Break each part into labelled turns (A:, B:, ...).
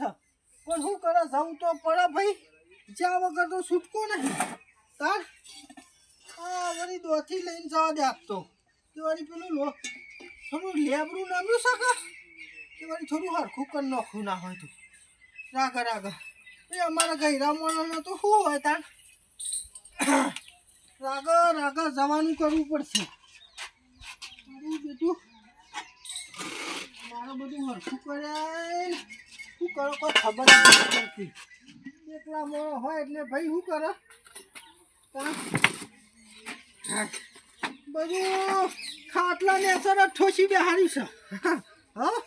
A: છે. પણ શું કરે જવું તો પડે ભાઈ, જ્યાં વગર તો છૂટકો નહીં. તાર? આ વળી દોથી લઈને જવા દે આપતો તે. વળી પેલું લો. થોડું લેબરું નામ્યું શકે તે વળી થોડું હરખું કરી નાખવું ના હોય તો. રાગા રાગા. એ અમારા ગૈરા મોણાનો તો શું હોય તાર? રાગા રાગા જવાનું કરવું પડશે. મારું બેટું, મારે બધું હરખું કરે શું કરો કોઈ ખબર નથી પડતી. એકલા મોડો હોય એટલે ભાઈ શું કરે? બધું ખાટલા ને અસર ઠોસી બેહારી છે. હા?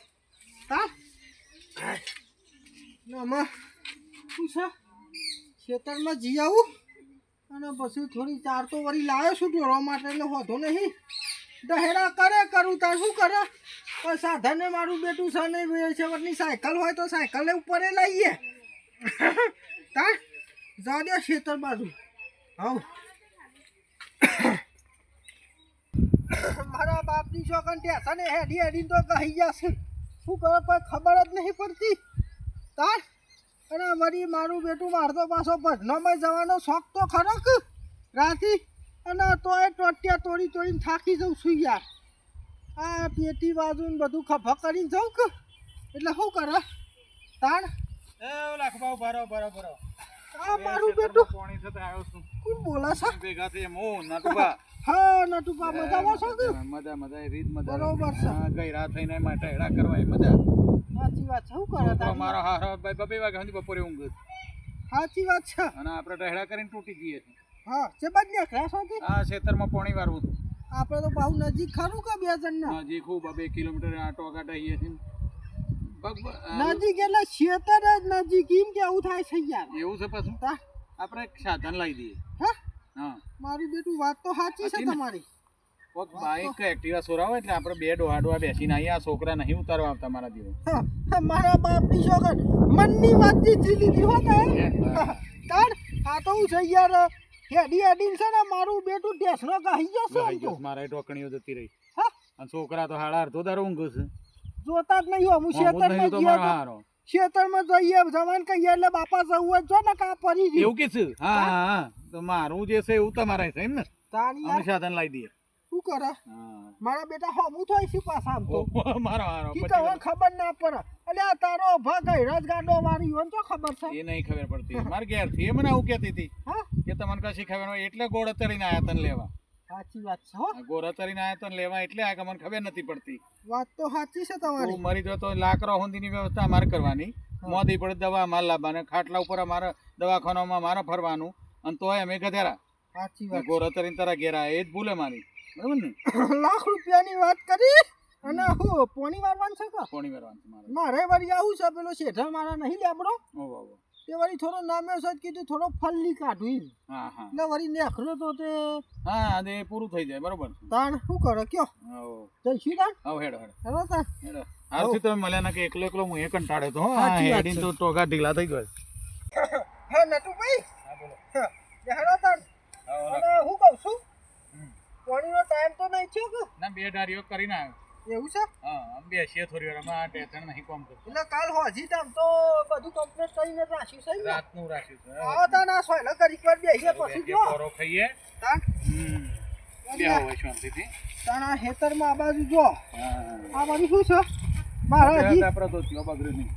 A: હા? આમાં શું છે? ખેતરમાં જી આવું? અને પછી થોડી ચાર તો વળી લાવ્યો છું ઢોળવા માટે, એટલે હોતો નહીં. દહેરા કરે કરું, તાર શું કરે? સાધને મારું બેટું છે વટની સાયકલ હોય તો સાયકલ ઉપર લઈએ. તા જા દે ખેતર બાજુ. આવ. મારા બાપની છોકન ટેસન હેડી હેડી તો કહી જશે શું કરે કોઈ ખબર જ નહીં પડતી. તાર અને મારી મારું બેટું મારતો પાછો ભજનોમાં જવાનો શોખ તો ખરો રાતી અને તોય ટોટિયા તોડી તોડીને થાકી જઉં છું યાર. આ પેટી બાજુ ને બધું ખભક કરીને જાઉં કે? એટલે શું કરે? તાણ?
B: એ લાખ ભાવ ભરો ભરો ભરો
A: આ મારું બેટું?
B: પાણી સાથે આવ્યો છું.
A: કોણ બોલે છે?
B: ભેગા થઈ હું નટુભા.
A: હા નટુપા મજામાં છો કે?
B: મજા મજા એ રીત મજા.
A: બરોબર છે.
B: ગઈ રાત થઈને માટે હેડા કરવા એ મજા.
A: સાચી વાત છે. શું કરે
B: મારો હારો ભાઈ બબે વાગે સુધી બપોરે ઊંઘ.
A: સાચી વાત છે.
B: અને આપણે ટેહડા કરીને તૂટી જઈએ
A: હા છે બાદ નીકળ્યા છો કે?
B: આ ખેતરમાં પાણી વારવું.
A: આપણે તો બહુ નજીક ખરું કે બે જણ
B: નજીક ખૂબ બે કિલોમીટર આટો ટોકા ટાઈએ છીએ.
A: નજીક એટલે ખેતર જ નજીક એમ કેવું થાય છે યાર.
B: એવું છે પાછું?
A: તા
B: આપણે સાધન લાવી દઈએ.
A: હા?
B: હા.
A: મારું બેટું વાત તો સાચી છે તમારી.
B: કોક બાઈક એક્ટિવા સોરાવો એટલે આપણે બે ડોહા ડોહા બેસીને અહીંયા છોકરા નહીં ઉતારવા આવતા મારા
A: દીવો. મારા બાપની છોકર. મનની વાત જીતી લીધી હો તે તાર આ તો હું છે યાર હેડી હેડીન છે ને મારું બેટું ટેસનો કહી જશે આમ તો.
B: મારા ટોકણીઓ જતી રહી.
A: હા?
B: અને છોકરા તો હાડા અડધો દારો ઊંઘ છે.
A: જોતા જ નહીં હું ખેતરમાં
B: નહીં તો હારો.
A: જઈએ જવાન કહીએ એટલે બાપા જવું હોય જો ને કા પરી ગયું.
B: એવું કે છે? હા હા? તો મારું જે છે એવું તમારે છે એમ ને?
A: તારી
B: અમે સાધન લાવી દઈએ.
A: શું કરે?
B: હા.
A: મારા બેટા હમું થાય છે પાછા આમ તો.
B: મારો હારો
A: કી તો ખબર ના પડે. અલ્યા તારો ભાગ રાજગાડો વાળી હોય તો ખબર છે.
B: એ નહીં ખબર પડતી. માર ઘેરથી એ મને આવું કહેતી હતી
A: હા?
B: કે તમને કશી ખબર હોય એટલે ગોળ તરીને આયા તને લેવા.
A: સાચી વાત છે હો.
B: ગોળ તરીને આયા તને લેવા એટલે આ મને ખબર નથી પડતી.
A: વાત તો સાચી છે તમારી.
B: હું મરી જો તો લાકડા હોંદીની વ્યવસ્થા માર કરવાની. મોદી પડે દવા અમારે લાવવાને ખાટલા ઉપર અમારે દવાખાનામાં મારે ફરવાનું અને તોય અમે ગધેરા
A: સાચી વાત
B: ગોળ તરીને તારા ઘેરા એ જ ભૂલે મારી. બરાબર ને?
A: લાખ રૂપિયાની વાત કરી અને હું પોણી મારવાનું છે કે?
B: પોણી મારવાનું મારે.
A: મારે વળી આવું છે પેલો શેઠા મારા નહીં લેબડો
B: ઓ
A: તે વળી થોડો નામે સજ કીધું થોડો ફલ્લી કાઢું એમ.
B: હા હા.
A: એટલે વળી નેખરો તો તે
B: હા આજે પૂરું થઈ જાય બરોબર
A: તાણ શું કરો કયો?
B: જય
A: શ્રી રામ.
B: આવો હેડો હેડો.
A: હેડો તાણ
B: હેડો. તમે મળ્યા ના કે એકલો એકલો હું એ કંટાળે તો હા હેડીને. તો ટોગા ઢીલા થઈ ગયો.
A: હા
B: નટુ ભાઈ
A: હા બોલો. હેડો તાણ. હું કહું છું ટાઈમ તો નહીં થયો કે?
B: ના બે ડારીઓ કરીને આવ્યો.
A: એવું છે?
B: હા આમ બેસીએ થોડી વાર અમે ટેન્શન નહીં કોમ કરતો.
A: એટલે કાલ હોજી તામ તો બધું કમ્પ્લીટ કરીને રાખ્યું છે ને?
B: રાતનું રાખ્યું છે.
A: તા ના આ સોયલો ઘડીક વાર બેસીએ પછી
B: બે
A: જો.
B: પોરો ખાઈએ.
A: તા
B: હમ બે હોય શાંતિથી.
A: તાણા આ ખેતરમાં આ બાજુ જો.
B: હા.
A: આ બાજુ શું છે? મારા હજી
B: આપણે તો બગડ્યું નહીં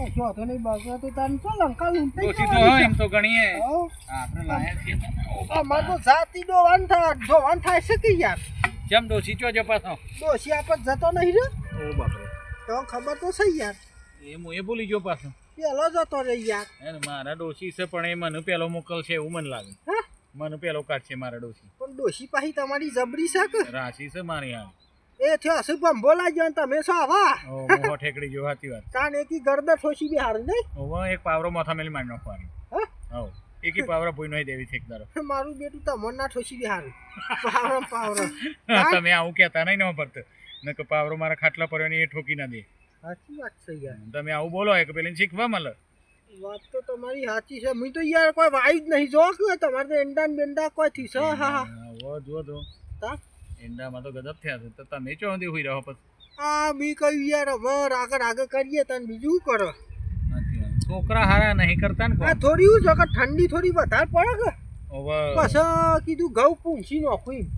A: તો નહીં બગડે તો તાન તો લંકા
B: ઓછી. એમ તો ગણીએ. આપણે લાયા છીએ.
A: અમારે તો જાતિ ડોવાન થાય જોવાન થાય છે કે યાર?
B: જેમ ડોસી ચો જો પાછો
A: ડોશી આપણે જતો નહીં રે
B: ઓ બાપરે.
A: તો ખબર તો છે યાર.
B: એ હું એ ભૂલી ગયો પાછો.
A: પેલો જતો રે યાર.
B: એને મારા ડોસી છે પણ એ મને પેલો મોકલશે એવું મને લાગે.
A: હા?
B: મને પેલો કાઢશે મારા ડોસી
A: પણ ડોશી પાછી તમારી જબરી છે કે?
B: રાશી છે મારી હાલ
A: એ થયો શુભમ બોલાઈ લાગ્યો ને તમે છો આવા
B: ઓ મોહો ઠેકડી જો હતી વાત.
A: તાન એકી ગરદા ઠોસી બી હારી નહીં?
B: ઓવો એક પાવરો માથા મેલી મારી નાખવાની.
A: હા?
B: હવ એકી પાવરો ભૂઈ નહીં દેવી ઠેકદારો
A: મારું બેટું તમને ના ઠોસી બી હારી. પાવરો પાવરો.
B: તમે આવું કહેતા નહીં ન પડતો ને કે પાવરો મારા ખાટલા પર એ ઠોકી ના દે.
A: સાચી વાત છે યાર.
B: તમે આવું બોલો એક પેલી શીખવા મળે.
A: વાત તો તમારી સાચી છે. મેં તો યાર કોઈ વાઈ જ નહીં. જો કે તમારે તો એંડા ને બેંડા કોઈ થી છે. હા હા.
B: જો જો
A: તા?
B: ઈંડામાં તો ગજબ થયા છે. તો તમે ચો સુધી હુઈ રહો પછી?
A: આ બી કહ્યું યાર હવે આગળ આગળ કરીએ તને બીજું કરો?
B: છોકરા હારા નહીં કરતા ને
A: આ થોડી જ છે? ઠંડી થોડી વધારે પડે કે? પછી કીધું ઘઉં પૂંછી નાખું એમ.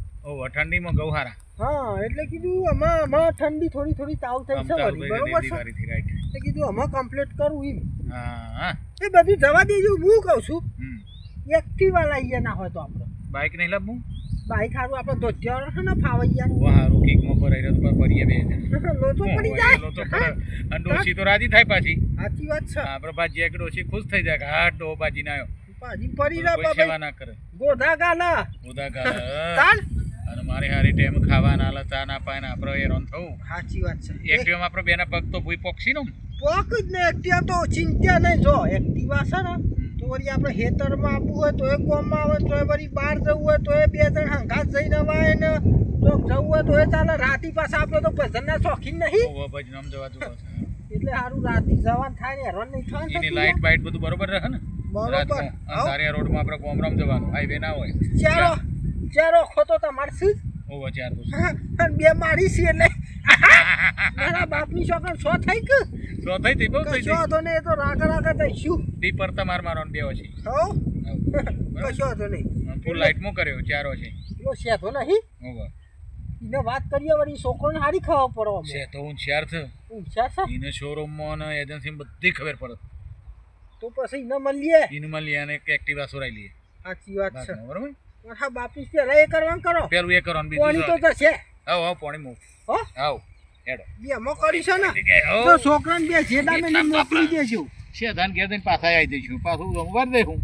B: ઠંડીમાં ઘઉં હારા.
A: હા એટલે કીધું આમાં આમાં ઠંડી થોડી થોડી તાવ થઈ છે બરોબર છે? એટલે કીધું આમાં કમ્પ્લીટ કરું એમ.
B: હા
A: એ બધું જવા દેજો હું કહું છું. એક્ટિવા લઈએ ના હોય તો આપણે.
B: બાઈક નહીં લાવવું?
A: બાઈક હારું આપણે ધોધ્યો છે ને ફાવાઈ ગયા
B: હારું કિકમાં પર રહ્યો પર ફરીએ બે જણ.
A: લોચો પડી
B: પડે. અને ડોશી તો રાજી થાય પાછી.
A: સાચી વાત છે.
B: પાછી એક ડોશી ખુશ થઈ જાય કે હા ડો બાજી ના આવ્યો
A: પાછી પડી
B: સેવા ના કરે.
A: ગોધા ગાલા
B: ઉદા ગાલા
A: તાન
B: અને મારે હારી ટાઈમ ખાવાના આલે, ચા ના પાય ને આપણે હેરાન થવું.
A: સાચી વાત છે.
B: એક્ટિવામાં આપણે બેના પગ તો ભૂઈ પોક્ષી નો
A: પોક જ ને એક્ટિવા તો ચિંતા નહીં. જો એક્ટિવા છે ને વળી આપણે ખેતરમાં આપવું હોય તો એ ગોમમાં આવે તો એ વળી બહાર જવું હોય તો એ બે જણ હંગાત જઈને વાય ને તો જવું હોય તો એ ચાલે. રાતી પાછા આપણે તો ભજનના શોખીન નહીં. એટલે સારું રાતી જવાનું થાય ને હેરાન નહીં થાય
B: એની લાઈટ બાઈટ બધું બરોબર રહે ને?
A: બરોબર.
B: અંધારિયા રોડમાં આપણે ગોમરામ જવાનું હાઈવે ના હોય.
A: ચારો ચારો. ખોતો તમારસી
B: ઓવા ચાર તો
A: બે મારી છે એટલે. મારા બાપની છોકરા સો થઈ કે?
B: તો થઈ થઈ બહુ થઈ
A: કશો તો એ તો રાગા થઈ શું?
B: દી પર તમાર મારો બે છે.
A: હો? કશો તો નહીં.
B: ફૂલ લાઈટ મો કર્યો ચારો છે.
A: લો છે તો નહીં
B: ઓવા
A: ઇને વાત કરીએ વળી છોકરોને સારી ખાવા પડો
B: છે તો હું શેર થ હું
A: હોશિયાર છે?
B: એને શોરૂમમાં ને એજન્સીમાં બધી ખબર પડે.
A: તો પછી ઇને મળીએ.
B: એને મળીએ અને એક એક્ટિવા સોરાઈ લઈએ.
A: સાચી વાત છે.
B: બરાબર?
A: મારા બાપી પેલા એ કરવાનું કરો.
B: પેલું એ કરવાનું
A: પાણી તો છે
B: આવ આવ પાણી મૂક.
A: હો?
B: આવ. હેડો.
A: બે એમાં કરીશું ને.
B: હો.
A: તો છોકરાને બે જેડા મેં મોકલી દેજો.
B: છે ધાન ઘેર જઈને પાછા આવી જઈશું. પાછું રમવા દે હું.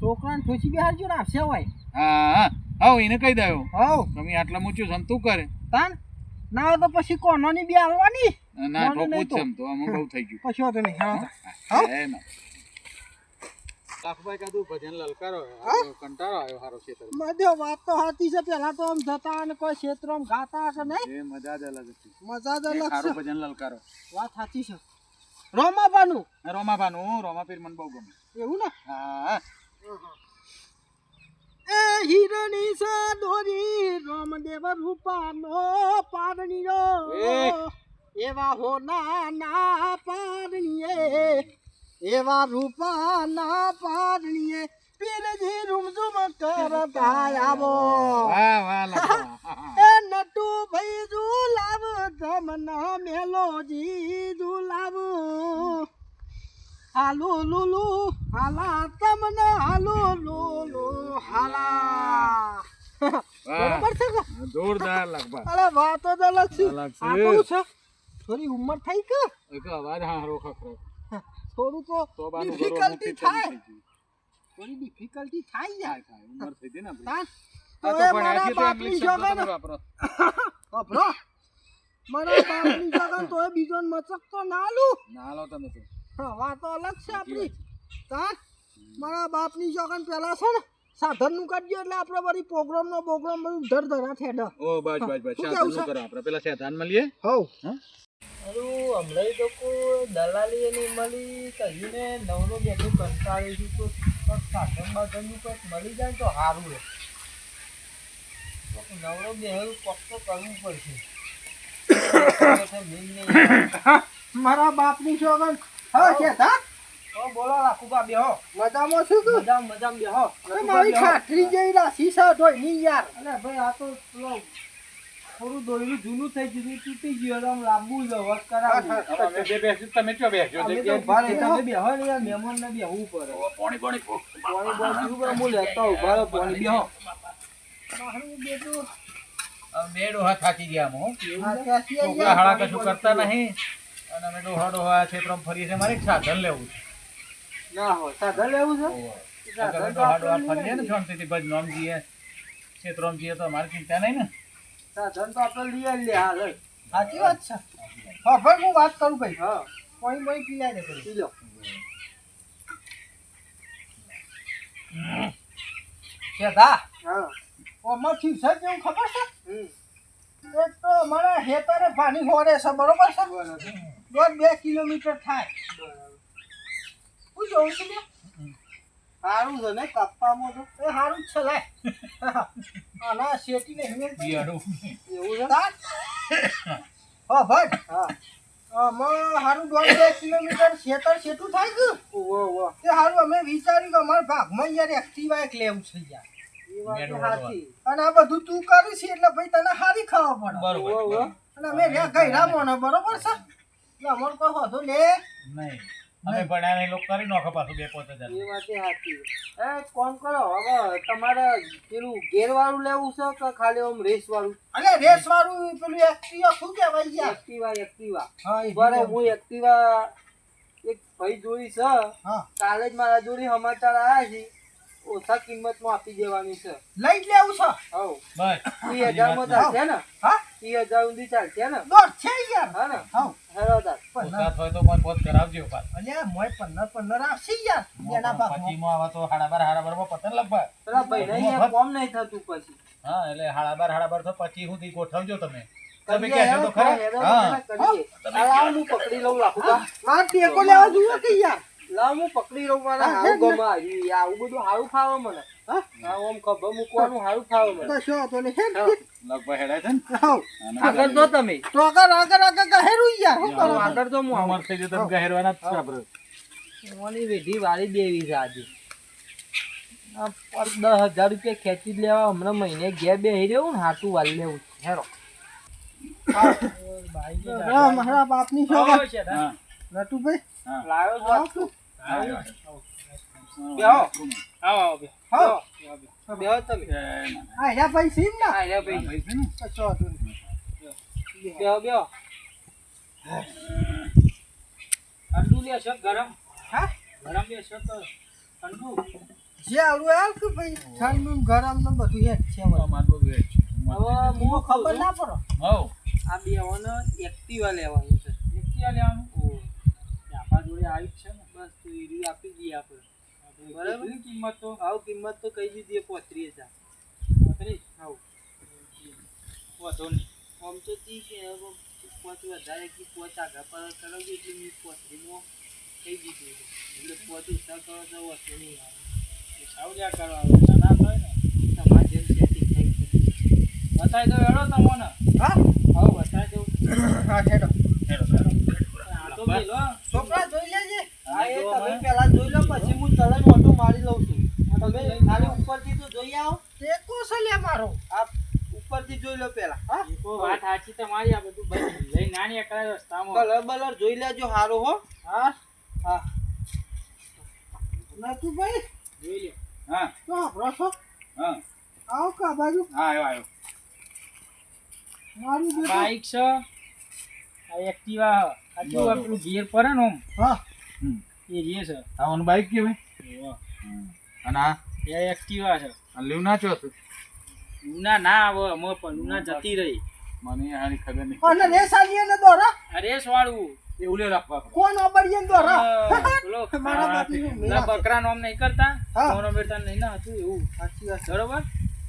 A: છોકરાને ને આપશે હોય.
B: હા હા. એને કહી દયો
A: હવ.
B: તમે આટલા મૂચ્યું સમ તું કરે.
A: તાન ના તો પછી કોનોની બી આવવાની
B: ના ઠોકું જ
A: તો.
B: તો. આમાં બહુ થઈ ગયું.
A: પછી નહીં. હા. હા.
B: હે ના લાખભાઈ કાદુ ભજન લલકારો
A: હા?
B: કંટાળો આવ્યો હારો
A: મધ્ય વાત તો છે. પેલા તો આમ જતા અને કોઈ ક્ષેત્રમાં ગાતા કે નહીં?
B: એ મજા જ અલગ હતી.
A: મજા જ અલગ છે.
B: ભજન લલકારો.
A: વાત સાચી છે. રોમાબાનું
B: રોમાભાનું રોમાપીર મને બહુ ગમે.
A: એવું ને?
B: હા
A: એ હિરણી સા દોરી રામદેવ રૂપાનો પારણીઓ. એવા હોના ના પારણીએ. એવા રૂપાના પારણીએ પીરજી રૂમઝુમ કરતા આવો. એ નટુ ભાઈ ઝુલાવ તમના મેલો જી ઝુલાવ હાલો લુલુ હાલા તમને હાલો લુલુ હાલા. બરોબર છે
B: જોરદાર લગભગ.
A: અરે વાતો છે.
B: અલગ
A: આ કેવું છે? થોડી ઉંમર થઈ કે?
B: એક અવાજ હારો ખખરો.
A: થોડું તો ડિફિકલ્ટી થાય. થોડી ડિફિકલ્ટી થાય યાર.
B: ઉંમર થઈ ગઈ ને આપણી.
A: મારા
B: તો
A: બાપની જોગન તો બીજો મચક તો ના લુ
B: ના લો તમે તો.
A: વાતો અલગ છે આપણી. તા મારા બાપની જગન પેલા છે ને સાધનનું કરજો એટલે આપણે વળી પ્રોગ્રામ નો પ્રોગ્રામ બધું ધર ધરા થેડ
B: ઓ બસ બસ બસ.
A: શું સાધનનું
B: કરો આપણે? પેલા સાધન મળીએ?
A: હવ? અરું હમણાં તો કોઈ દલાલી એની મળી. કહીને નવરો બેઠું કંટાળી છું તો સાધન બાધનનું કંઈક મળી જાય તો સારું રહે નવરો બેહરું કોક તો કરવું પડશે. મારા બાપની છોકર હા છે તા બોલો રાખુબા બેહો. મજામાં છું તું? મજામ મજામ બેહો. મારી ખાટરી જેવી રાશી છે ધોઈ ની યાર. અરે ભાઈ આ તો પેલો થોડું દોયલું જૂનું થઈ ગયું તૂટી ગયું આમ લાંબુ જ વક કરાવ્યું
B: હવે અમે બે બેસ્યું તમે ચો બેસજો
A: અમે તો
B: જગ્યાએ
A: તમે બેહો ને યાર, મહેમાનને બેહવું પડે.
B: પાણી પાણી પો.
A: પાણી બાણી હું લેતો ઊભા રહો, પાણી બેહો. મારું બેટું,
B: બે ડોહા થાકી ગયા હો. છોકરા હાળા કશું કરતા નહીં. અને અમે ડોહા ડોહા છે ફરી છે મારે સાધન લેવું છે.
A: ના હોય. સાધન લેવું છે?
B: તો ફરીએ ને શાંતિથી. તો અમારે ચિંતા નહીં ને.
A: સાધન તો આપણે હાલ જ. સાચી વાત છે. હા ભાઈ હું વાત કરું ભાઈ. હા. કોઈ કોઈ પીલાય દે પી લો શેઠા હા. ઓમાં છે કેવું ખબર છે? એક તો અમારા હેતરે પાણી હોરે છે બરોબર છે? દોઢ બે કિલોમીટર થાય. હું જોઉં છું સારું છે ને કાપવામાં તો. એ સારું જ છે લે આના શેટી ને હિમેલ
B: બિયાડું
A: એવું છે? તાર? હા ભાઈ.
C: હા.
A: આમાં હારું દોઢ બે કિલોમીટર શેતર શેઠું થાય ગયું
C: ઓવો ઓવો
A: તે હારું અમે વિચાર્યું કે અમારા ભાગમાં યાર એક્ટિવા એક લેવું છે યાર. અને આ બધું તું કરું છે એટલે ભાઈ તને હારી ખાવા પડે. અને અમે ગયરા મોને બરોબર છે? એટલે અમારે કોઈ હોતો લે.
B: નહીં. અમે ભણ્યા નહીં લોકો કરી નાખો પાછું બે પોતે
C: એ વાત સાચી. એ કોમ કરો? હવે તમારે પેલું ગેર વાળું લેવું છે કે ખાલી આમ રેસ વાળું
A: અને રેસ વાળું પેલું એક્ટિવા શું કહેવાય યાર?
C: એક્ટિવા એક્ટિવા
A: હા
C: બરે હું એક્ટિવા એક ભાઈ જોઈ છે. કાલે જ મારા જોડી સમાચાર આવ્યા છે. ઓછા કિંમતમાં આપી દેવાની છે.
A: લઈ જ લેવું છે.
C: હવ.
B: બસ.
C: ઈ હજારમાં ચાલશે ને?
A: હા?
C: ઈ હજાર સુધી ચાલશે ને?
A: દોઢ છે યાર.
C: હા ને?
A: હા
C: હેરો
B: ઓછા થાય તો મને પોત કરાવજો પાછું.
A: અલ્યા મોય પંદર પંદર આવશે યાર. એના ભાગમાં
B: પચીમાં આવા તો હાડા બાર હાડા બારમાં પતન લગભગ
C: પેલા ભાઈ અહીંયા કોમ નહીં થતું પછી.
B: હા એટલે હાડાબાર તો પછી સુધી ગોઠવજો તમે. તમે કહેશો તો ખરા. હા.
C: કરીએ. આ લાવ હું પકડી લઉં લાખુબા
A: માર ટેકો લેવા જુઓ કે યાર.
C: હું પકડી હારું
A: હેડ
C: આવી. આવું બધું સારું ખાવા મને.
A: હા?
C: હા આમ મૂકવાનું સારું ફાવે મને.
A: કશો વાંધો નહીં.
B: લગભગ હેડાય છે ને?
C: આગળ તો તમે.
A: તો આગળ આગળ આગળ કહેરું યાર. શું કરો?
C: આગળ તો હું આવું.
B: થઈ જાય ગહેરવાના જ છે આપણે.
C: મોની વેઢી વાળી દેવી છે આજે. પર દસ હજાર રૂપિયા ખેંચી જ લેવા. હમણાં મહિને ઘેર બે રહ્યો ને હાટું વાળી લેવું છે. હેરો.
A: હા, મારા બાપની સોગંદ. નટુભાઈ
C: લાવ્યો છો
A: હાવ. જે આવડું આવ કે ભાઈ ઠંડુ ગરમ ને બધું એક છે હવે.
C: હવે
A: હું ખબર ના પડે.
C: આ બેહોને એક્ટિવા લેવાનું છે.
D: એકટીવા લેવાનું?
C: ઓ.
D: આપણા જોડે આવી જ છે.
C: એ આપી દઈએ આપણે.
D: બરાબર. કિંમત તો?
C: આવું કિંમત તો કહી દીધી પોત્રીસ હજાર.
D: પોત્રીસ?
C: આવ.
D: વધો નહીં.
C: આમ તો તી કે પોત પોચ વધારે કે પોચ આગળ પર કરાવજો એટલે મેં પોત્રીમાં કહી દીધું એટલે પોચ ઉછા કરો તો વસ્તુ નહીં આવે.
D: સાવલિયા કરવા ના થાય ને.
C: તમારે જેમ સેટિંગ થઈ
D: બતાવી દો એડો તમને.
A: હા?
D: હવે બતાવી દઉં.
A: હા હેડો
D: આ તો મેલો
A: છોકરા જોઈ લેજે
C: હા એ
D: જો
C: તમે પહેલા જોઈ લો પછી હું તરત ઓટો મારી લઉં છું. તમે ખાલી ઉપરથી તો જોઈ આવો.
A: લે મારો.
C: આ ઉપરથી જોઈ લો પહેલા. હા?
D: વાત સાચી તમારી આ બધું લઈ નાની એકલા રસ્તામાં.
C: કલર બલર જોઈ લેજો હારો હો.
A: હા?
C: હા.
A: ભાઈ
D: જોઈ લે
B: હા.
A: તો આપણો છો?
B: હા.
A: આવો કા બાજુ?
B: હા આવ્યો આવ્યો
A: મારું
D: બાઈક છે. આ એક્ટિવા આ કેવું આ ગિયર પડે ને આમ
A: હા.
D: એ છે.
B: અને આ?
D: એ એક્ટિવા છે.
B: આ ના
D: ના આવે અમે પણ જતી રહી.
B: મને હારી ખબર નહીં.
A: અને રેસ આલીએ ને દોરા.
D: રેસ વાળું.
B: એવું લે રાખવા.
A: કોણ ઓબડીએ ને દોરા?
D: પેલો
A: મારા
D: બાપ
A: બાપની
D: પેલા બકરા નોમ નહીં કરતા?
A: હા.
D: બેટા નહીં ના હતું એવું.
A: સાચી વાત.
D: બરોબર?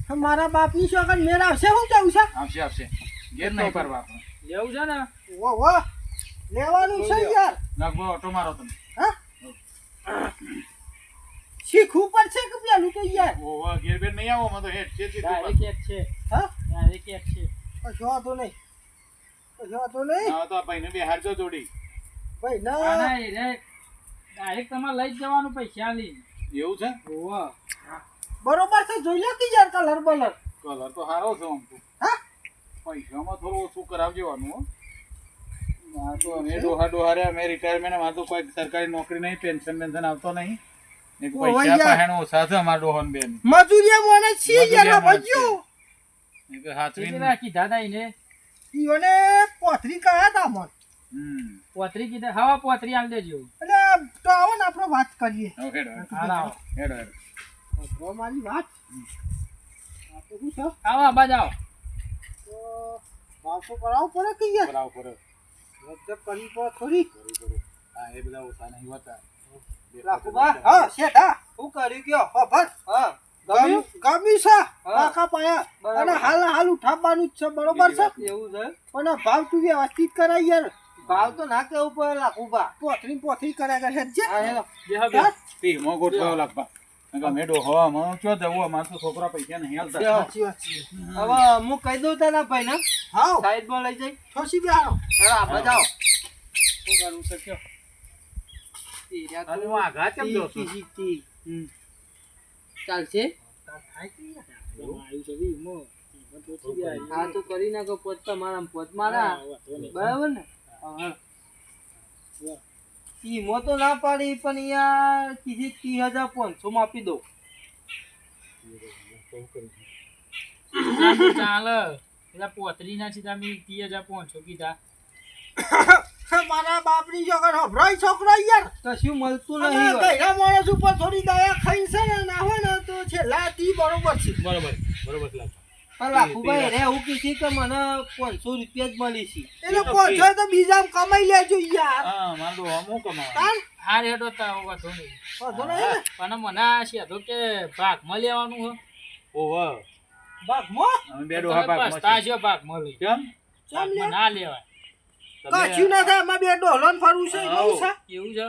A: છે. મારા બાપની સોગંદ મેળ આવશે? શું કેવું છે?
B: આવશે આવશે. નહીં પરવા
D: લેવું છે ને?
A: વાહ વાહ લેવાનું છે યાર.
B: લગભગ ઓટો મારો તમે.
A: હા શીખવું પડશે કે પેલું તો યાર?
B: ઓવા ઘેર બેર નહીં આવો માં તો હેડ છે
D: ડાયરેક્ટ એક છે.
A: હા?
D: ડાયરેક્ટ એક છે.
A: કશો તો નહીં. કશો તો નહીં.
B: હા તો ભાઈને બેહાડજો જોડી.
A: ભાઈ
D: ના.
A: ના
D: એ રે. ડાયરેક્ટ તમારે લઈ જવાનું પૈસા લઈ
B: એવું છે?
D: ઓવા
A: બરોબર છે જોઈ લે કે યાર કલર બલર.
B: કલર તો સારો છે આમ તો.
A: હા?
B: પૈસામાં થોડું ઓછું કરાવજેવાનું હો. આ તો અમે ડોહા ડોહા રિટાયરમેન્ટમાં તો કોઈ સરકારી નોકરી નહીં પેન્શન પેન્શન આવતો નહીં. એક પૈસા. પાહેણ ઓછા છે અમારા ડોહન બેન.
A: મજૂરિયા મોને છીએ યાર બજ્યો
B: એક હાથવીને.
D: કેટલા કીધા તા એને
A: ઈઓને પોથરી કયા તા મન
B: હમ.
D: પોતરી કીધા હવા પોતરી આલ દેજો.
A: એટલે તો આવો ને આપણો વાત કરીએ.
B: હેડો હેડો. હેડો હેડો.
A: મારી વાત. આ તો
D: આવો આબા
A: તો કરાવવો પડે કે યાર?
B: કરાવો કરો
A: રજ્જત કરવી પડે થોડી.
B: કરો કરો હા એ બધા ઓછા નહીં હોતા.
C: રાખુબા,
A: હા શેઠ હા.
C: શું કર્યું કયો
A: હા ગમ્યું
C: ગમ્યું?
A: ગમ્યું છે.
C: હા.
A: પાયા. અને હાલ હાલ ઉઠાવવાનું જ છે. બરોબર છે?
C: એવું છે?
A: પણ ભાવ તું વ્યવસ્થિત કરાય યાર.
C: ભાવ તો ના કેવું પડે લાખુબા
A: પોથરી પોથરી કર્યા કરે છે.
B: ચો જવું? તો છોકરા પૈસા નહીં હાલતા.
C: હવે હું કહી દઉં તારા ભાઈ ને? લઈ જઈ. હવે આપણે જાઓ
D: શું છે કયો?
C: ચાલશે. હા તો કરી નાખો તમારા પોત મારા.
D: વાંધો નહીં.
C: બરાબર ને? હા. ઈમો તો ના પાડી પણ યાર કીધી ત્રીસ હજાર પાંચસો માં આપી દો
D: ચાલે. પેલા પોતરીના સીધા મેં ત્રીસ હજાર પાંચસો કીધા.
A: મારા બાપની જોગર હભરાય છોકરો યાર.
C: કશું મળતું
A: અને
C: નહીં હોય.
A: માણસ ઉપર થોડી દયા ખાઈ છે ને ના હોય ને તો છેલ્લા તી બરોબર છે
B: બરોબર બરોબર લાગે.
C: પણ લાખુભાઈ રે એવું કીધી કે મને પાંચસો રૂપિયા જ મળી છે.
A: એટલે પહોંચો તો બીજા કમાઈ લેજો યાર.
B: હા મારે હું કમાવા
A: તાન
D: હાર હેડો તા વાંધો નહીં
A: વાંધો નહીં
D: પણ મને આ શેઠો કે ભાગમાં લેવાનું હે.
B: ઓહો.
A: ભાગમાં?
B: અમે બે ડોહા
D: ભાગમાં લઈ
B: કેમ?
D: ભાગમાં ના લેવાય.
A: કશું ના થાય. આમાં બે ડોલન ફરવું છે. એવું છે?
D: એવું છે?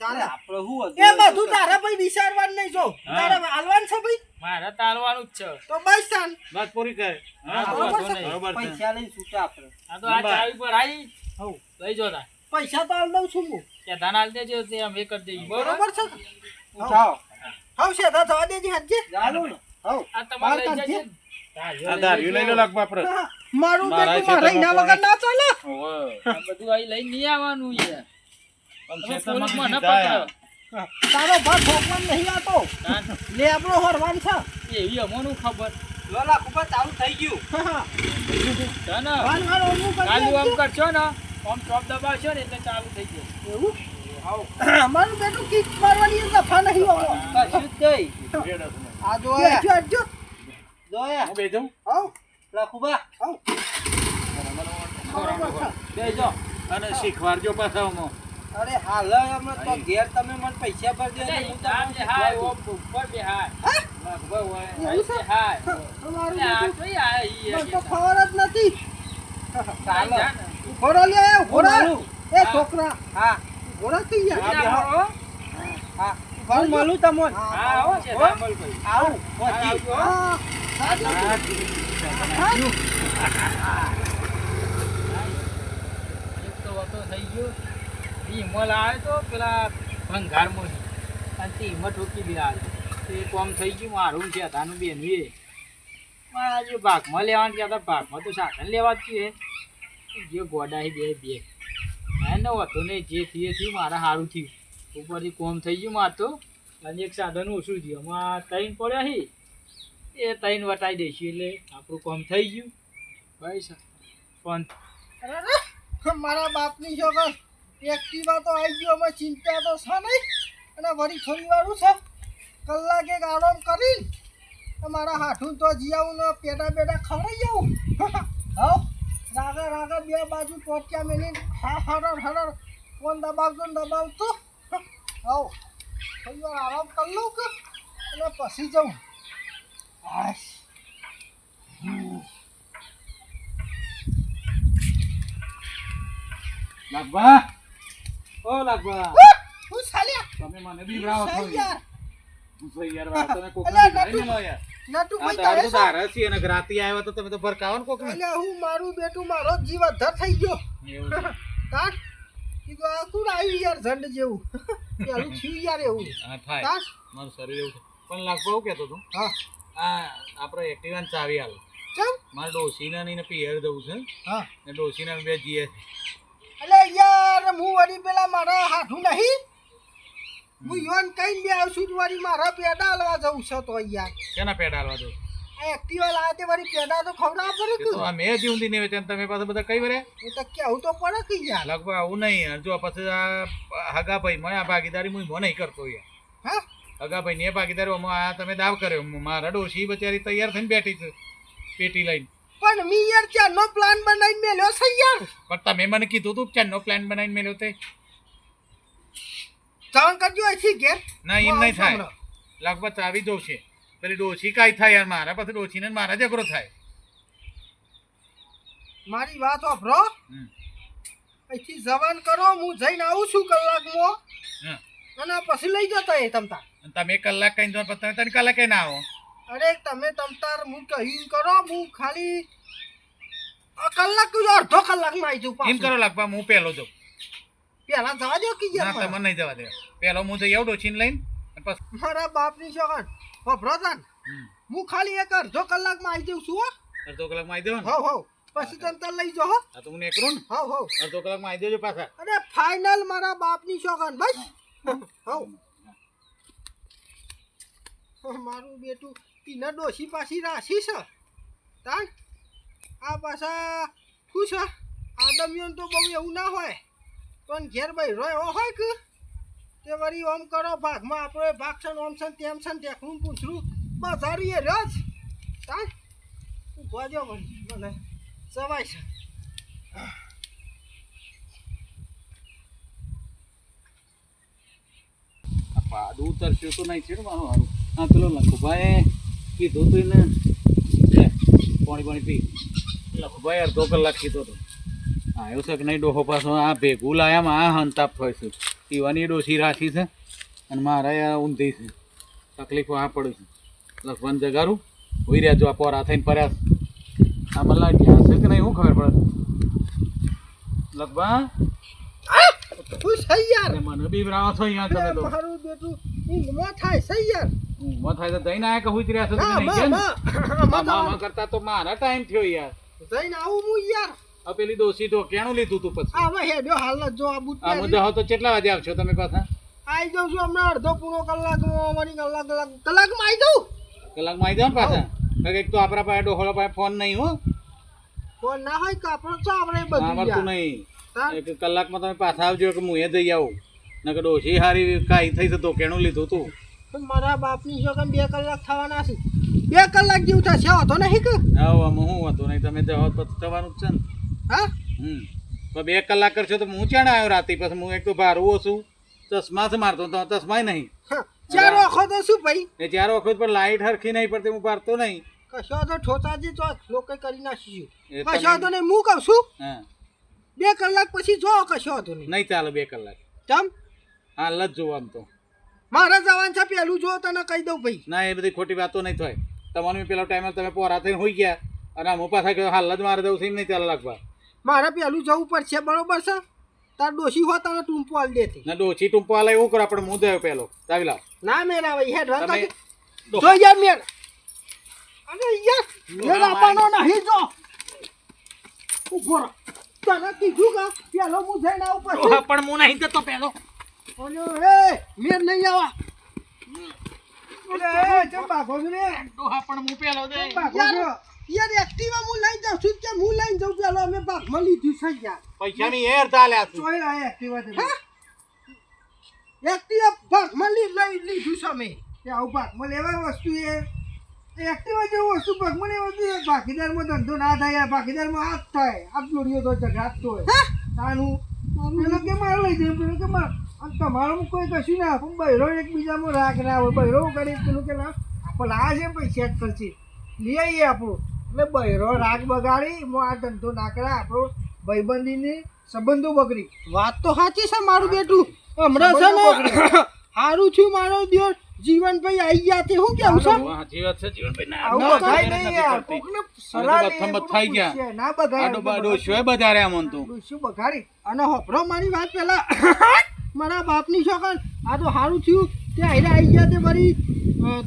A: ચાલે.
C: આપણે શું
A: એ બધું તારે ભાઈ વિચારવાનું નહીં જો.
B: હા.
A: હાલવાનું છે ભાઈ?
D: મારે તાલવાનું જ છે.
A: તો બસ તાન
B: વાત પૂરી કરે.
D: હા,
B: હા
A: બરોબર
D: વાંધો
A: છે.
D: નહીં.
B: બરોબર છે
C: પૈસા લઈને છૂટા આપણે.
D: આ તો આ ચાવી પર આવી હઉ. લઈ જો તા.
A: પૈસા તો હાલ દઉં છું હું.
D: કે ધાન હાલ દેજો તે અમે કરી દઈએ બરોબર
A: છે.
C: હવ
A: છે શેઠા થવા દેજે હજે.
C: ચાલો ને.
D: આ તમારે લઈ
A: બાર
D: જજો.
B: આ દારૂ લઈ લો લાગ બાપરે.
A: મારું
B: મારા
A: બેટું મારા વગર ના ચાલે.
D: બધું અહીં લઈને નહીં આવવાનું યાર.
A: તારો ભાગ ભોગવાન નહીં આતો લે આપણો હરવાન છે.
D: એવી અમોનું ખબર.
C: લો લાખુભા ચાલુ થઈ ગયું.
A: વાન વાન ઓલું કરી
D: ચાલુ આમ કરશો ને આમ ચોપ દબાવશો ને એટલે ચાલુ થઈ જશે
A: એવું? અમારું બેટું કિક મારવાની એ નહીં હોવો
C: કશું જ નહીં.
B: રેડ હશે ને.
C: આ જો
A: બેઠો હટજો
C: જોયા
B: હું. બેસું?
A: હાઉ.
C: લાખુભા
A: હાઉ.
C: બેજો
B: અને શીખવાડજો પાછા.
C: અરે હાલ અમે તો ઘેર તમે મને પૈસા ભરી દે
D: એટલે
C: હું
D: આમ
C: તમને શીખવાડું.
D: ઓમ ઉપર બેહાય.
B: લગભગ હોય.
A: હાય છે?
D: બેહાય.
A: અમારું
D: એટલે આ તો આ ઈ
A: મને તો ખબર જ નથી.
C: ચાલો.
A: ઘોડો લે ઘોડા એ છોકરા.
C: હા.
A: ઘોડા કઈ ગયા.
D: હા
C: હું મળું તમને?
D: હા, હો, છે,
C: હો.
D: ધામલભાઈ.
C: આવું
D: હા,
C: પહોંચી.
D: હા
A: હો.
D: તો વાતો થઈ ગયો. ઈ આવ્યો તો પેલા ભંગારમાં. અને તે હિંમત ઠોકી દે હાલ. તો કોમ થઈ ગયું, મારું છે તાનું બેનું એ. મારા જે ભાગમાં લેવાનું કહેતા ભાગમાં તો સાધન લેવા જ છે જે ગોડાઈ બે બે. એને હતો નહીં, જે થયું એ થયું, મારે સારું થયું. ઉપરથી કોમ થઈ ગયું માર તો. અને એક સાધન ઓછું થયું. આમાં ત્રણ પડ્યા છે. એ ત્રણ વટાઈ દઈશું એટલે આપણું કોમ થઈ ગયું. ભાઈ સર પણ
A: મારા બાપની છોકર એક્ટિવા તો આવી ગયો અમે ચિંતા તો છે નહીં. અને વળી થોડી વારું છે કલાક એક આરામ કરી મારા હાથું તો જીયાવું ને પેડા પેટા ખવડાઈ જાઉં હા રાગા રાગા બે બાજુ ટોટિયા મેલી હા હરર હરર કોણ દબાવતો ને દબાવતો. હા થોડી વાર આરામ કરી લઉં કે અને પછી જાઉં. હાશ.
B: લાગભા,
C: ઓ લાખુભા
A: હું ચાલ્યા
B: તમે મને બીવડાવો છો
A: યાર
B: હું તો યાર વાત તમે કોક
A: અલા,
B: બીવડાવી યાર.
A: નટુ ભાઈ તારે
B: તો તારા છે અને રાતે આવ્યો તો તમે તો ભરકાવો ને કોક ને.
A: એટલે હું મારું બેટું મારો જીવ અધર થઈ ગયો. તાર કીધું આ કોણ આવ્યું યાર ઝંડ જેવું? પેલું થયું યાર એવું.
B: હા, થાય. મારું શરીર એવું છે. પણ લાગભા હું કહેતો હતો
A: હા.
B: આ આપણે એક્ટિવાની ચાવી હાલ. મારે ડોસીના ને પિયર જવું છે.
A: હા.
B: ને ડોસીના બે જીએ
A: એટલે યાર હું વળી પેલા મારા હાથું નહીં? હું યોન કઈ લે આવશું છું વળી મારા પેડા હલવા જવું છે તો યાર
B: કેના પેડા હલવા જવું?
A: આ એક્ટિવા લાવે વળી પેડા તો ખવડાવવા પડે કે
B: તો આ મેં જ ઊંધી ને વેચાણ તમે પાસે બધા કઈ વરે?
A: એ તો કેવું તો પડે કે યાર.
B: લગભગ આવું નહીં જો પછી આ હગા ભાઈ મને આ ભાગીદારી હું નહીં કરતો યાર.
A: હા?
B: હગા ભાઈ ને ભાગીદારી આ તમે દાવ કર્યો. મારા ડોશી બચારી તૈયાર થઈને બેઠી છે પેટી લઈને.
A: પણ મી યાર ચારનો પ્લાન બનાવીને મેલ્યો છે યાર
B: પણ તમે મને કીધું તું કે નો પ્લાન બનાવીને મેલ્યો તે.
A: જાણ કરજો અહીંથી ઘેર.
B: ના એમ નહીં થાય. લગભગ ચાવી દઉં છે. પેલી ડોશી કાંઈ થાય યાર મારા? પછી ડોશીને ને મારા ઝઘડો થાય.
A: મારી વાત વાપરો. અહીંથી જવાન કરો હું જઈને આવું છું કલાકમાં.
B: હા.
A: અને પછી લઈ જતા એ તમતા
B: તમે કલાક કઈ દો તમે ત્રણ કલાકે ના આવો.
A: અરે તમે તમતાર હું કહી કરો હું ખાલી કલાક અડધો કલાકમાં આવી જાઉં
B: એમ. કરો લાગવા હું પહેલો જાઉં.
A: પહેલા જવા દો કીજે
B: ના તમે નહીં જવા દે પહેલો હું જઈ આવડો છીન લઈને પછી
A: મારા બાપની છોકર હો તાન હું ખાલી એક અડધો કલાકમાં આવી જાઉં છું હો.
B: અડધો કલાકમાં આવી દેવા
A: હો હો. પછી તમે તાર લઈ જાઓ હો.
B: તો હું નીકળું ને?
A: હો હો.
B: અડધો કલાકમાં આવી દેજો પાછા.
A: અરે ફાઇનલ મારા બાપની છોકર બસ. હો. મારું બેટું પીના ડોસી પાછી રાશી છે. તાન આ પાછા શું છે? આદમીઓને તો બહુ એવું ના હોય. પણ ઘેર ભાઈ રો એવો હોય કે? તે વળી ઓમ કરો ભાગમાં આપણે ભાગ છે ઓમ છે તેમ છે ને હું પૂછડું બસ રીએ રહ્યો જ તાન ઊભા જો વળી મને સવાય છે.
B: પાડું ઉતરશે તો નહીં છે ને મારું હારું. હા પેલો લખુભાઈ કીધું તું એને. પાણી પાણી પી. લખુભાઈ અડધો કલાક કીધો તો. આવ્યો છે કે નહીં ડોહો પાછો આ ભેગું. લાયામાં આ હંતાપ થાય છે. પીવાની ડોસી રાખી છે અને મારા આ ઊંધી છે. તકલીફો આ પડે છે. લખવાને જગારું હોઈ રહ્યા જો આ પોરા થઈને પડ્યા આ મને લાગ્યા છે કે નહીં શું ખબર પડે. લખવા
A: તું સહી
B: મને બીવરાવો છો અહીંયા તમે તો.
A: મારું બેટું ઊંઘમાં થાય
B: ઊંઘમાં થાય તો જઈને આયા કે જ રહ્યા છો તમે નહીં કરતા તો મારા ટાઈમ થયો યાર.
A: જઈને આવું હું યાર.
B: આ પેલી દોશી તો કેણું લીધું તું પછી.
A: આવા હેડ્યો હાલ જો આ બુટ
B: આ મુદ્દા હો તો કેટલા વાગે આવશો તમે પાછા?
A: આઈ જાઉં છું હમણાં અડધો પૂરો કલાક અમારી કલાક કલાક કલાકમાં આઈ જાઉં?
B: કલાકમાં આવી ને પાછા? કારણ કે એક તો આપણા પાસે ડોહળો પાસે ફોન નહીં હો.
A: ફોન ના હોય કાપડો તો આપણે બધું યાર.
B: નહીં? એક કલાકમાં તમે પાછા આવજો કે હું એ જઈ આવું. નકર ડોશી હારી કાંઈ થઈ તો કેણું લીધું તું.
A: મારા બાપની છોકરાને બે કલાક થવાના છે. બે કલાક જેવું થશે. હોતો નહીં કે
B: આવો આમાં હું હતું નહીં. તમે તો પછી થવાનું જ છે ને.
A: હા?
B: હમ. તો બે કલાક કરશો તો હું ચાણ આવ્યો રાતે? પછી હું એક તો ભારું છું. ચશ્મા જ મારતો તો ચશ્મા નહીં.
A: ચાર વખત તો શું ભાઈ?
B: એ ચાર વખત પર લાઈટ હરખી નહીં પડતી હું પારતો નહીં.
A: કશો તો ઠોસાજી તો લોકો કરી નાખીશું કશો તો નહીં હું કહું છું.
B: હા.
A: બે કલાક પછી જો કશો તો નહીં.
B: નહીં ચાલે બે કલાક.
A: ચમ?
B: હાલ જ જોવાનું તો.
A: મારે જવાનું છે પેલું જો તને કહી દઉં ભાઈ.
B: ના એ બધી ખોટી વાતો નહીં થાય. તમારે પેલા ટાઈમે તમે પોરા થઈને હોઈ ગયા અને આમ પાછા કહ્યું હાલ જ મારે દઉં છે નહીં ચાલે લાગવા
A: મારે પેલું જવું પડશે બરોબર છે? તાર ડોશી હો તારે ટૂંપો આલ દેતી
B: ના ડોશી ટૂંપો આલે એવું કરો આપણે હું દયો પેલો. ચાવી લાવ.
A: ના મેરા ભાઈ હેડ રંગ જો યાર મેર અરે યાર મેર. આપવાનો નહીં જો. ઊભો રહો. તને કીધું કે પેલો હું જઈને આવું પછી
B: પણ હું નહીં તો પેલો.
A: ઓલો એ મેર નહીં આવા. યાર એક્ટિવા હું લઈ જાઉં છું કે હું લઈને જાઉં પેલો અમે ભાગમાં લીધું છે યાર.
B: પૈસાની એર ચાલ્યા છું.
A: ચોય એક્ટિવા તે એક્ટિવા ભાગમાં લઈ લીધું છે અમે. આવું ભાગમાં લેવા વસ્તુ એ. એક્ટિવા જેવું વસ્તુ ભાગમાં લેવા વસ્તુ ભાગીદારમાં ધંધો ના થાય ભાગીદારમાં હાથ થાય. આ જોડ્યો તો ઝઘડાતો હોય. તાનું. પેલો કે મારે લઈ જાય પેલો કે મારે. અને તમારું કોઈ કશું ના પણ બૈરો એકબીજામાં રાગ ના હોય. બૈરો કરે પેલું કે ના આપણે આ છે ભાઈ જ કરશે. લઈ આવીએ આપણું. એટલે બૈરો રાગ બગાડી મો આ ધંધો ના કરે આપણો ભાઈબંધીની સંબંધો બગડી. વાત તો સાચી છે મારું બેટું. હમણાં છે ને સારું થયું મારો દિવસ જીવનભાઈ આવી ગયા તે શું કેવું છે?
B: સાચી વાત છે જીવનભાઈ ના.
A: આવું
B: ના
A: બધાય
B: નથી
A: નહીં યાર કોકને સલાહ
B: તો
A: લે
B: થઈ ગયા.
A: ના બગાય
B: ડોશીઓય બધારે આમ તો.
A: ડોશી બગાડી. અને હોપરો મારી વાત પેલા મારા બાપની છોકર આ તો સારું થયું તે આઈને આવી ગયા તે મારી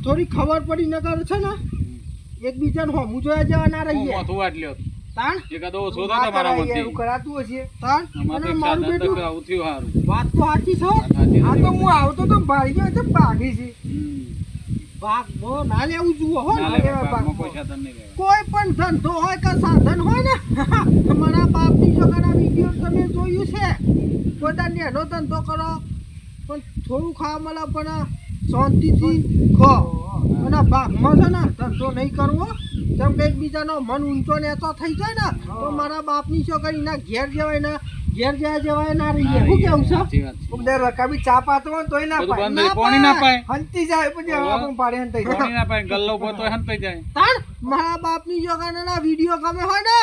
A: થોડી ખબર પડી નકર છે ને એકબીજાને હોમું જોયા જેવા ના રહીએ
B: માથું વાટલ્યો હતો.
A: તાણ
B: એકાદો ઓછો
A: ના
B: હતો મનથી.
A: એવું કરાતું હશે તાણ અને મારું બેટું
B: આવું થયું હારું.
A: વાત તો સાચી છે હો. આ તો હું આવતો તો ગયો છે ભાગી છે. ભાગ બહુ ના લેવું જુઓ હો
B: ના
A: ના.
B: કોઈ
A: પણ ધંધો હોય કે સાધન હોય ને મારા બાપની છોકરાના તમે જોયું છે? પોતાની એનો ધંધો કરો પણ થોડું ખાવા મળે પણ શાંતિથી ખો. અને ભાગમાં છે ને ધંધો નહીં કરવો. કેમ કે એકબીજાનો મન ઊંચો નેતો થઈ જાય ને તો મારા બાપની છોકરીના ઘેર જવાય ને ઘેર જયા જવાય ના રહીએ. શું કેવું છે?
B: છે.
A: રકાબી ચા પાતો હોય તોય ના
B: બધું
A: પાય.
B: બંધ પાણી ના પાય.
A: હંતી જાય પછી
B: ઓહો.
A: આપણને પાડે હંતાઈ જાય.
B: પાણી ના પાય ગલ્લો પોતો હંતાઈ જાય.
A: તાર મારા બાપની જોગાના વીડિયો ગમે હોય ને?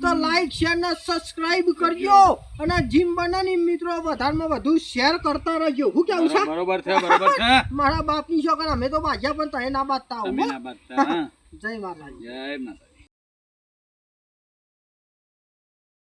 A: તો લાઈક શેર ને સબસ્ક્રાઇબ કરજો. અને જીમ બનાની મિત્રો વધારેમાં વધુ શેર કરતા રહેજો. હું કેવું છે?
B: બરોબર છે બરોબર છે.
A: મારા બાપની છોકરા અમે તો બાજ્યા પણ તને ના બાજતા જય માતાજી.
B: જય માતા